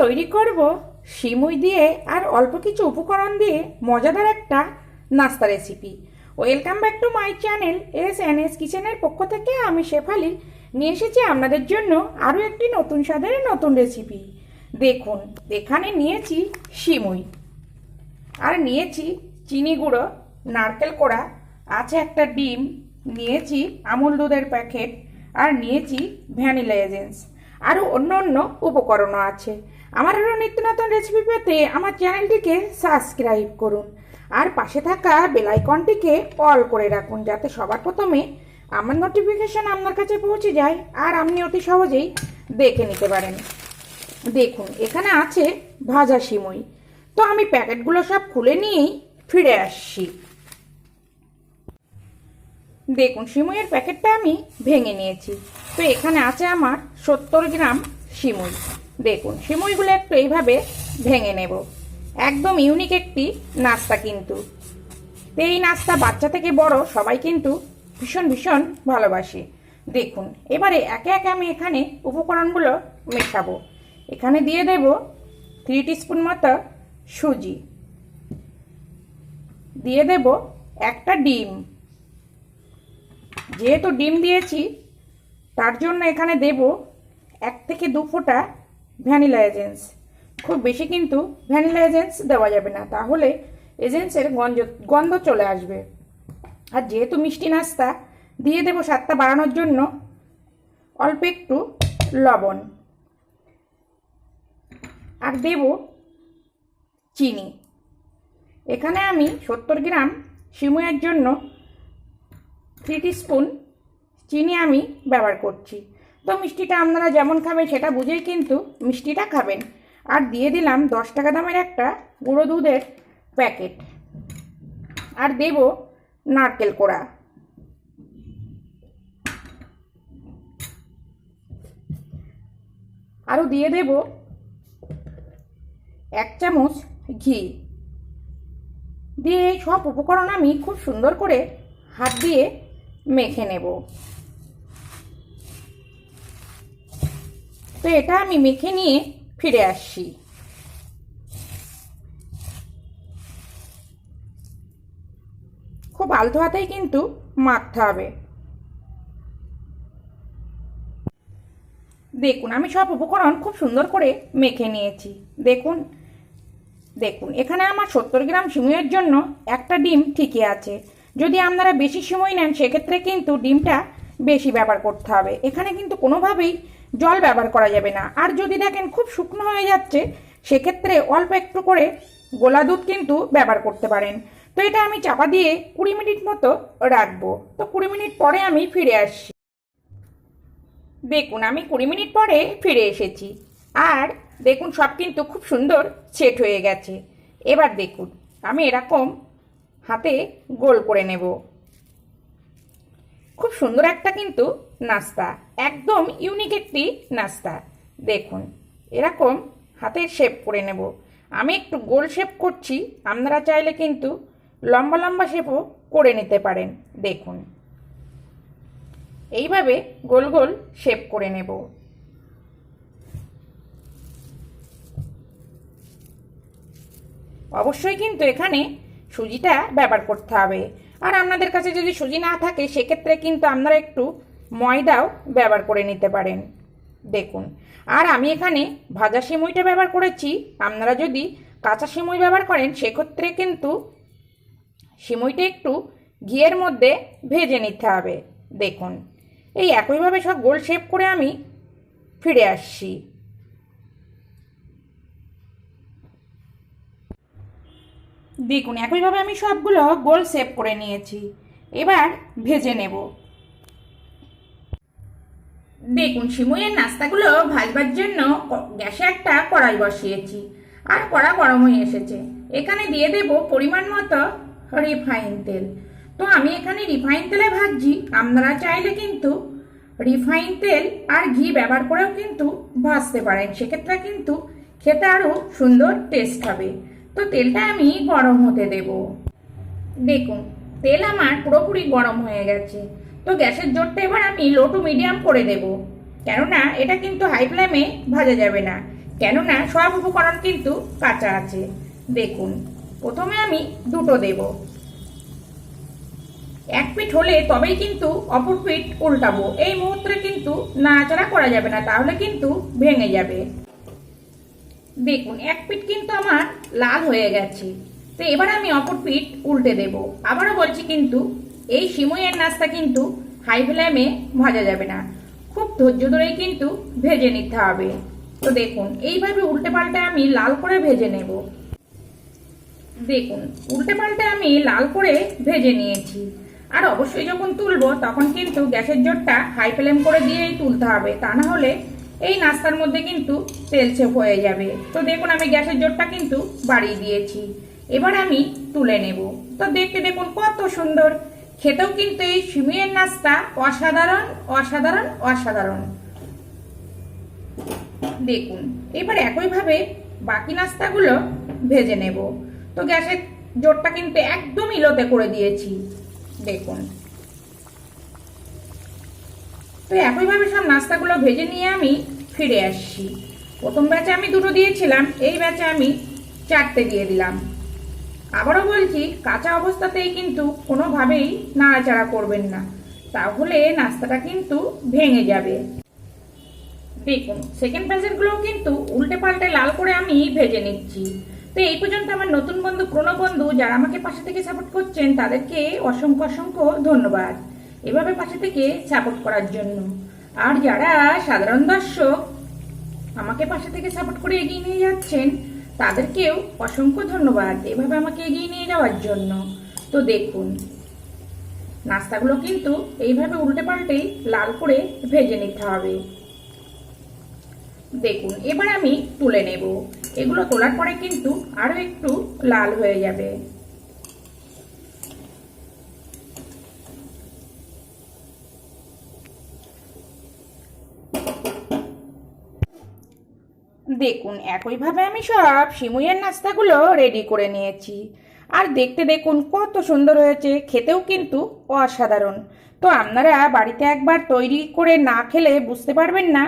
তৈরি করব সিমুই দিয়ে আর অল্প কিছু উপকরণ দিয়ে মজাদার একটা নাস্তা recipe welcome back to my channel S N S কিচেনের পক্ষ থেকে আমি শেফালি নিয়ে এসেছি আপনাদের জন্য আরও একটি নতুন স্বাদের নতুন রেসিপি দেখুন, এখানে নিয়েছি সিমুই আর নিয়েছি চিনি গুঁড়ো, নারকেল কোড়া, আছে একটা ডিম, নিয়েছি আমুল দুধের প্যাকেট, আর নিয়েছি ভ্যানিলা এজেন্স আরও অন্য অন্য উপকরণও আছে। আমার আরও নিত্য নতুন রেসিপি পেতে আমার চ্যানেলটিকে সাবস্ক্রাইব করুন। আর পাশে থাকা বেলাইকনটিকে অল করে রাখুন যাতে সবার প্রথমে আমার নোটিফিকেশন আপনার কাছে পৌঁছে যায় আর আপনি অতি সহজেই দেখে নিতে পারেন। দেখুন, এখানে আছে ভাজা সিমুই। তো আমি প্যাকেটগুলো সব খুলে নিয়েই ফিরে আসছি। দেখুন, সিমুইয়ের প্যাকেটটা আমি ভেঙে নিয়েছি। তো এখানে আছে আমার সত্তর গ্রাম সিমুই দেখুন সিমুইগুলো একটু এইভাবে ভেঙে নেব। একদম ইউনিক একটি নাস্তা কিন্তু। এই নাস্তা বাচ্চা থেকে বড়, সবাই কিন্তু ভীষণ ভীষণ ভালোবাসে। দেখুন, এবারে একে একে আমি এখানে উপকরণগুলো মেশাবো। এখানে দিয়ে দেব থ্রি স্পুন মতো সুজি। দিয়ে দেব একটা ডিম। যেহেতু ডিম দিয়েছি তার জন্য এখানে দেব এক থেকে দু ফোঁটা ভ্যানিলা এজেন্স খুব বেশি কিন্তু ভ্যানিলা এজেন্স দেওয়া যাবে না, তাহলে এজেন্সের গন্ধ গন্ধ চলে আসবে। আর যেহেতু মিষ্টি নাস্তা, দিয়ে দেবো স্বাদটা বাড়ানোর জন্য অল্প একটু লবণ। আর দেব চিনি। এখানে আমি সত্তর গ্রাম সিমুয়ের জন্য থ্রি স্পুন চিনি আমি ব্যবহার করছি। তো মিষ্টিটা আপনারা যেমন খাবেন সেটা বুঝেই কিন্তু মিষ্টিটা খাবেন। আর দিয়ে দিলাম দশ টাকা দামের একটা গুঁড়ো দুধের প্যাকেট। আর দেব নারকেল কোড়া। আরও দিয়ে দেব এক চামচ ঘি। দিয়ে সব উপকরণ আমি খুব সুন্দর করে হাত দিয়ে মেখে নেব। তো এটা আমি মেখে নিয়ে ফিরে আসছি খুব আলতো হাতেই কিন্তু মাখতে হবে। দেখুন, আমি সব উপকরণ খুব সুন্দর করে মেখে নিয়েছি। দেখুন দেখুন, এখানে আমার সত্তর গ্রাম সিমুইয়ের জন্য একটা ডিম ঠিকই আছে। যদি আপনারা বেশি সময় নেন, সেক্ষেত্রে কিন্তু ডিমটা বেশি ব্যবহার করতে হবে। এখানে কিন্তু কোনোভাবেই জল ব্যবহার করা যাবে না। আর যদি দেখেন খুব শুকনো হয়ে যাচ্ছে, সেক্ষেত্রে অল্প একটু করে গোলা দুধ কিন্তু ব্যবহার করতে পারেন। তো এটা আমি চাপা দিয়ে কুড়ি মিনিট মতো রাখব। তো কুড়ি মিনিট পরে আমি ফিরে আসছি। দেখুন, আমি কুড়ি মিনিট পরে ফিরে এসেছি। আর দেখুন, সব কিন্তু খুব সুন্দর সেট হয়ে গেছে। এবার দেখুন, আমি এরকম হাতে গোল করে নেব। খুব সুন্দর একটা কিন্তু নাস্তা। একদম ইউনিক একটি নাস্তা। দেখুন, এরকম হাতে শেপ করে নেব। আমি একটু গোল শেপ করছি, আপনারা চাইলে কিন্তু লম্বা লম্বা শেপও করে নিতে পারেন। দেখুন, এইভাবে গোল গোল শেপ করে নেব। অবশ্যই কিন্তু এখানে সুজিটা ব্যবহার করতে হবে। আর আপনাদের কাছে যদি সুজি না থাকে, সেক্ষেত্রে কিন্তু আপনারা একটু ময়দাও ব্যবহার করে নিতে পারেন। দেখুন, আর আমি এখানে ভাজা সিমুইটা ব্যবহার করেছি। আপনারা যদি কাঁচা সিমুই ব্যবহার করেন, সেক্ষেত্রে কিন্তু সিমুইটা একটু ঘিয়ের মধ্যে ভেজে নিতে হবে। দেখুন, এই একইভাবে সব গোল শেপ করে আমি ফিরে আসছি। দেখুন, একইভাবে আমি সবগুলো গোল শেপ করে নিয়েছি। এবার ভেজে নেব। দেখুন সিমুইয়ের নাস্তাগুলো ভাজবার জন্য গ্যাসে একটা কড়াই বসিয়েছি আর কড়া গরম হয়ে এসেছে। এখানে দিয়ে দেব পরিমাণ মতো রিফাইন তেল। তো আমি এখানে রিফাইন তেলে ভাজছি, আপনারা চাইলে কিন্তু রিফাইন তেল আর ঘি ব্যবহার করেও কিন্তু ভাজতে পারেন। সেক্ষেত্রে কিন্তু খেতে আরও সুন্দর টেস্ট হবে। তো তেলটা আমি গরম হতে দেব। দেখুন, তেল আমার পুরোপুরি গরম হয়ে গেছে। তো গ্যাসের জোরটা এবার আমি লো টু মিডিয়াম করে দেব। কেননা এটা কিন্তু হাই ফ্লেমে ভাজা যাবে না। কেননা সব উপকরণ কিন্তু কাঁচা আছে। দেখুন, প্রথমে আমি দুটো দেব। এক পিঠ হলে তবেই কিন্তু অপর পিঠ উল্টাবো। এই মুহূর্তে কিন্তু নাড়াচাড়া করা যাবে না, তাহলে কিন্তু ভেঙে যাবে। দেখুন, এক পিঠ কিন্তু আমার লাল হয়ে গেছে। তো এবার আমি অপর পিঠ উল্টে দেব। আবারও বলছি কিন্তু এই সিমইয়ের নাস্তা কিন্তু হাই ফ্লেমে ভাজা যাবে না। খুব ধৈর্য ধরেই কিন্তু ভেজে নিতে হবে। তো দেখুন, এইভাবে উল্টে পাল্টে আমি লাল করে ভেজে নেব। দেখুন, উল্টে পাল্টে আমি লাল করে ভেজে নিয়েছি। আর অবশ্যই যখন তুলবো, তখন কিন্তু গ্যাসের জোরটা হাই ফ্লেম করে দিয়েই তুলতে হবে। তা না হলে এই নাস্তার মধ্যে কিন্তু তেল ছেপ হয়ে যাবে। তো দেখুন, আমি গ্যাসের জোরটা কিন্তু বাড়িয়ে দিয়েছি। এবার আমি তুলে নেব। তো দেখতে দেখুন কত সুন্দর। খেতেও কিন্তু এই সিমিয়ের নাস্তা অসাধারণ অসাধারণ অসাধারণ। দেখুন, এবার একইভাবে বাকি নাস্তাগুলো ভেজে নেব। তো গ্যাসের জোরটা কিন্তু একদম ইলোতে করে দিয়েছি। দেখুন। তো একইভাবে সব নাস্তাগুলো ভেজে নিয়ে আমি ফিরে আসছি। প্রথম ব্যাচে আমি দুটো দিয়েছিলাম, এই ব্যাচে আমি চারটে দিয়ে দিলাম। আবারও বলছি, কাঁচা অবস্থাতেই কিন্তু কোনোভাবেই নাড়াচাড়া করবেন না। তাহলে নাস্তাটা কিন্তু ভেঙে যাবে। দেখুন সেকেন্ড ব্যাচেরগুলোও কিন্তু উল্টে পাল্টে লাল করে আমি ভেজে নিচ্ছি। তো এই পর্যন্ত আমার নতুন বন্ধু, পুরনো বন্ধু যারা আমাকে পাশে থেকে সাপোর্ট করছেন, তাদেরকে অসংখ্য অসংখ্য ধন্যবাদ। এভাবে পাশে থেকে সাপোর্ট করার জন্য। আর যারা সাধারণ দর্শক আমাকে পাশে থেকে সাপোর্ট করে এগিয়ে নিয়ে যাচ্ছেন তাদেরকেও অসংখ্য ধন্যবাদ এভাবে আমাকে এগিয়ে নিয়ে যাওয়ার জন্য। তো দেখুন, নাস্তাগুলো কিন্তু এইভাবে উল্টে পাল্টে লাল করে ভেজে নিতে হবে। দেখুন, এবার আমি তুলে নেব। এগুলো তোলার পরে কিন্তু আরও একটু লাল হয়ে যাবে। দেখুন, একইভাবে আমি সব সিমুইয়ের নাস্তাগুলো রেডি করে নিয়েছি। আর দেখতে দেখুন, কত সুন্দর হয়েছে, খেতেও কিন্তু অসাধারণ। তো আপনারা বাড়িতে একবার তৈরি করে না খেলে বুঝতে পারবেন না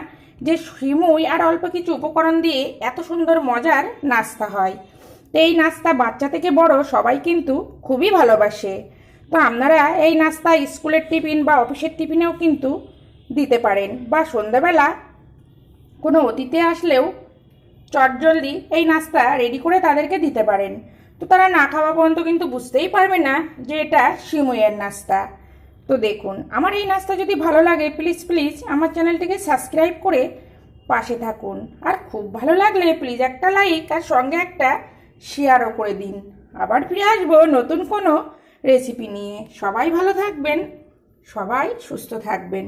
যে সিমুই আর অল্প কিছু উপকরণ দিয়ে এত সুন্দর মজার নাস্তা হয়। তো এই নাস্তা বাচ্চা থেকে বড় সবাই কিন্তু খুবই ভালোবাসে। তো আপনারা এই নাস্তা স্কুলের টিফিন বা অফিসের টিফিনেও কিন্তু দিতে পারেন বা সন্ধ্যাবেলা কোনো অতিথি আসলেও চটজলদি এই নাস্তা রেডি করে তাদেরকে দিতে পারেন। তো তারা না খাওয়া পর্যন্ত কিন্তু বুঝতেই পারবে না যে এটা সিমইয়ের নাস্তা। তো দেখুন, আমার এই নাস্তা যদি ভালো লাগে প্লিজ প্লিজ আমার চ্যানেলটিকে সাবস্ক্রাইব করে পাশে থাকুন। আর খুব ভালো লাগলে প্লিজ একটা লাইক আর সঙ্গে একটা শেয়ারও করে দিন। আবার ফিরে আসব নতুন কোনো রেসিপি নিয়ে। সবাই ভালো থাকবেন, সবাই সুস্থ থাকবেন।